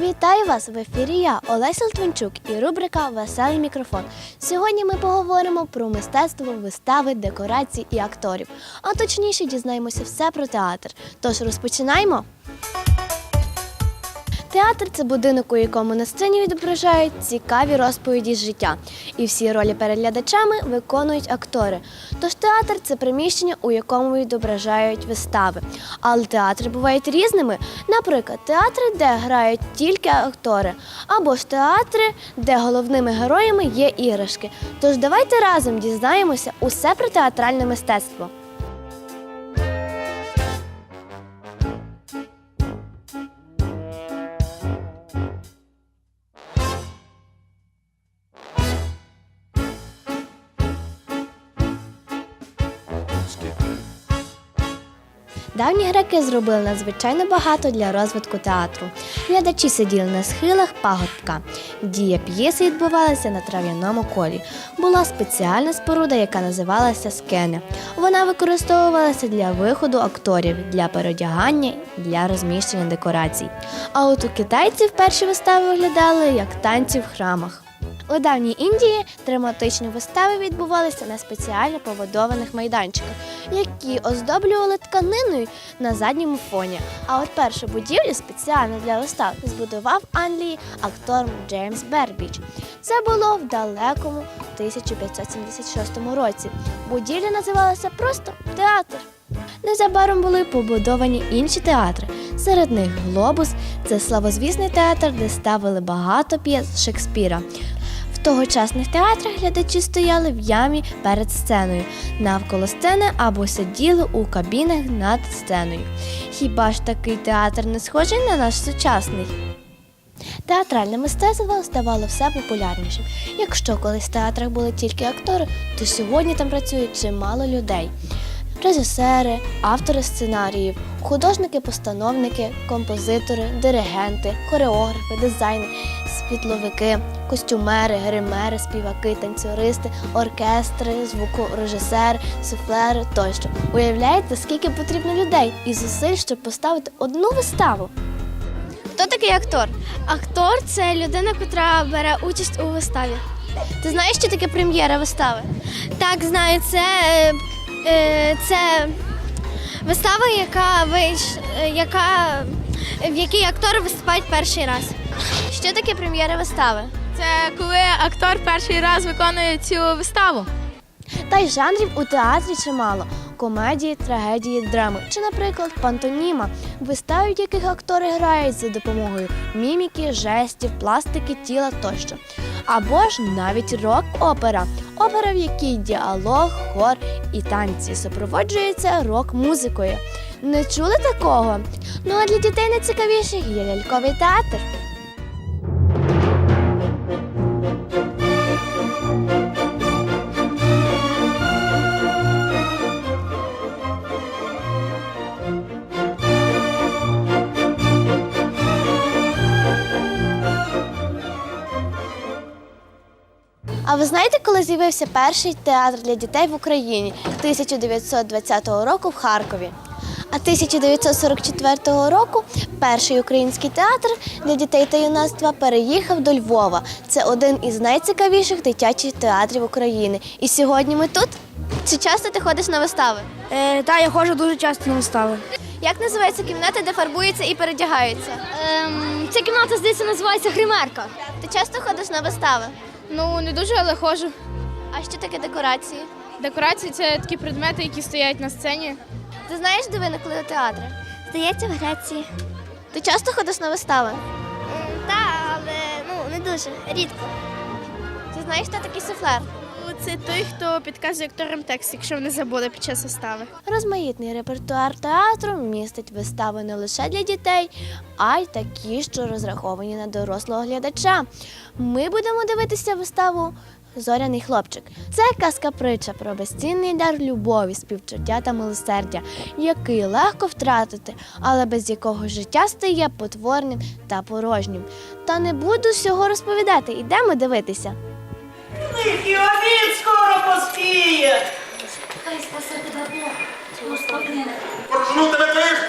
Вітаю вас в ефірі. Я Олеся Лтвинчук і рубрика Веселий мікрофон. Сьогодні ми поговоримо про мистецтво, вистави, декорації і акторів. А точніше дізнаємося все про театр. Тож розпочинаємо. Театр це будинок, у якому на сцені відображають цікаві розповіді з життя, і всі ролі перед глядачами виконують актори. Тож театр це приміщення, у якому відображають вистави. Але театри бувають різними. Наприклад, театри, де грають тільки актори, або ж театри, де головними героями є іграшки. Тож давайте разом дізнаємося усе про театральне мистецтво. Давні греки зробили надзвичайно багато для розвитку театру. Глядачі сиділи на схилах пагорбка. Дія п'єси відбувалася на трав'яному колі. Була спеціальна споруда, яка називалася скене. Вона використовувалася для виходу акторів, для переодягання, для розміщення декорацій. А от у китайців перші вистави виглядали як танці в храмах. У давній Індії драматичні вистави відбувалися на спеціально побудованих майданчиках, які оздоблювали тканиною на задньому фоні. А от першу будівлю спеціально для вистав збудував Англії актор Джеймс Бербіч. Це було в далекому 1576 році. Будівля називалася просто театр. Незабаром були побудовані інші театри. Серед них Глобус це славозвісний театр, де ставили багато п'єс Шекспіра. В тогочасних театрах глядачі стояли в ямі перед сценою, навколо сцени або сиділи у кабінах над сценою. Хіба ж такий театр не схожий на наш сучасний? Театральне мистецтво ставало все популярнішим. Якщо колись в театрах були тільки актори, то сьогодні там працюють чимало людей. Режисери, автори сценаріїв, художники-постановники, композитори, диригенти, хореографи, дизайнери, світловики, костюмери, гримери, співаки, танцюристи, оркестри, звукорежисери, суфлери тощо. Уявляєте, скільки потрібно людей і зусиль, щоб поставити одну виставу? Хто такий актор? Актор це людина, яка бере участь у виставі. Ти знаєш, що таке прем'єра вистави? Так, знаю, це, е, це вистава, яка виш, е, яка, в якій актори виступають перший раз. Що таке прем'єра вистави? Це коли актор перший раз виконує цю виставу. Та й жанрів у театрі чимало: комедії, трагедії, драми чи, наприклад, пантоніма, вистави, в яких актори грають за допомогою міміки, жестів, пластики, тіла тощо. Або ж навіть рок-опера, опера, в якій діалог, хор і танці супроводжуються рок-музикою. Не чули такого? Ну а для дітей найцікавіших є ляльковий театр. А ви знаєте, коли з'явився перший театр для дітей в Україні 1920 року в Харкові? А 1944 року перший український театр для дітей та юнацтва переїхав до Львова. Це один із найцікавіших дитячих театрів України. І сьогодні ми тут. Чи часто ти ходиш на вистави? Е, так, я ходжу дуже часто на вистави. Як називається кімната, де фарбуються і передягаються? Ем, ця кімната, здається, називається гримерка. Ти часто ходиш на вистави? Ну не дуже, але ходжу. А що таке декорації? Декорації це такі предмети, які стоять на сцені. Ти знаєш, де виникли театри? Здається, в Греції. Ти часто ходиш на вистави? Так, але ну, не дуже, рідко. Ти знаєш, хто такий суфлер? Це той, хто підказує акторам текст, якщо вони забули під час вистави. Розмаїтний репертуар театру містить вистави не лише для дітей, а й такі, що розраховані на дорослого глядача. Ми будемо дивитися виставу Зоряний хлопчик. Це казка притча про безцінний дар любові, співчуття та милосердя, який легко втратити, але без якого життя стає потворним та порожнім. Та не буду всього розповідати. Ідемо дивитися встиг, обід скоро поспіє. Хай спасе тебе Бог, господине. Прожну тебе твоїх!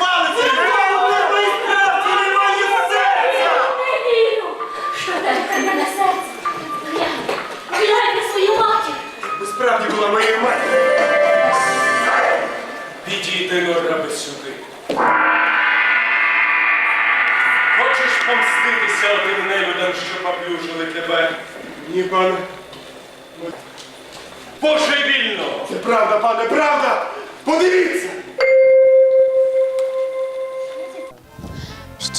Не тебе мене серце. Справді була моєю матір'ю. Підійди, Нораби, сюди. Хочеш помститися одним нелюдам, що поплюжили тебе? Ні, пане. Божевільно! Це правда, пане, правда! Подивіться!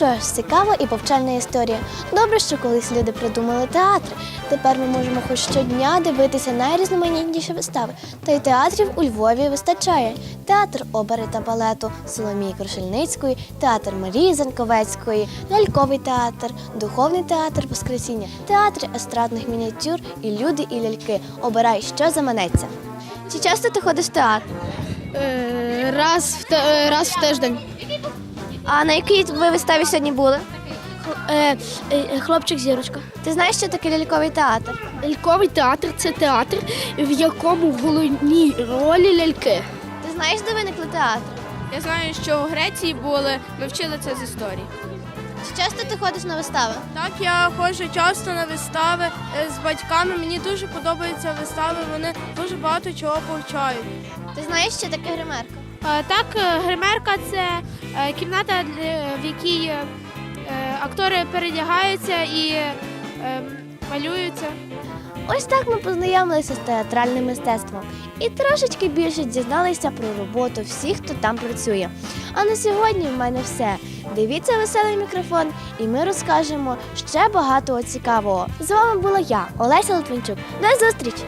Що ж, цікава і повчальна історія. Добре, що колись люди придумали театри. Тепер ми можемо хоч щодня дивитися найрізноманітніші вистави. Та й театрів у Львові вистачає. Театр опери та балету Соломії Крушельницької, театр Марії Занковецької, ляльковий театр, духовний театр Воскресіння, театри естрадних мініатюр і люди, і ляльки. Обирай, що заманеться. Чи часто ти ходиш в театр? Раз в, раз в тиждень. А на якій ви виставі сьогодні були? Е, хлопчик зірочка. Ти знаєш, що таке ляльковий театр? Ляльковий театр це театр, в якому в головній ролі ляльки. Ти знаєш, де виникли театри? Я знаю, що у Греції були, ми вчили це з історії. Чи часто ти ходиш на вистави? Так, я ходжу часто на вистави е, з батьками. Мені дуже подобаються вистави. Вони дуже багато чого повчають. Ти знаєш, що таке гримерка? Так, е, гримерка це е, кімната, в якій е, актори передягаються і малюються. Ось так ми познайомилися з театральним мистецтвом і трошечки більше дізналися про роботу всіх, хто там працює. А на сьогодні в мене все. Дивіться веселий мікрофон, і ми розкажемо ще багато цікавого. З вами була я, Олеся Литвинчук. До зустрічі!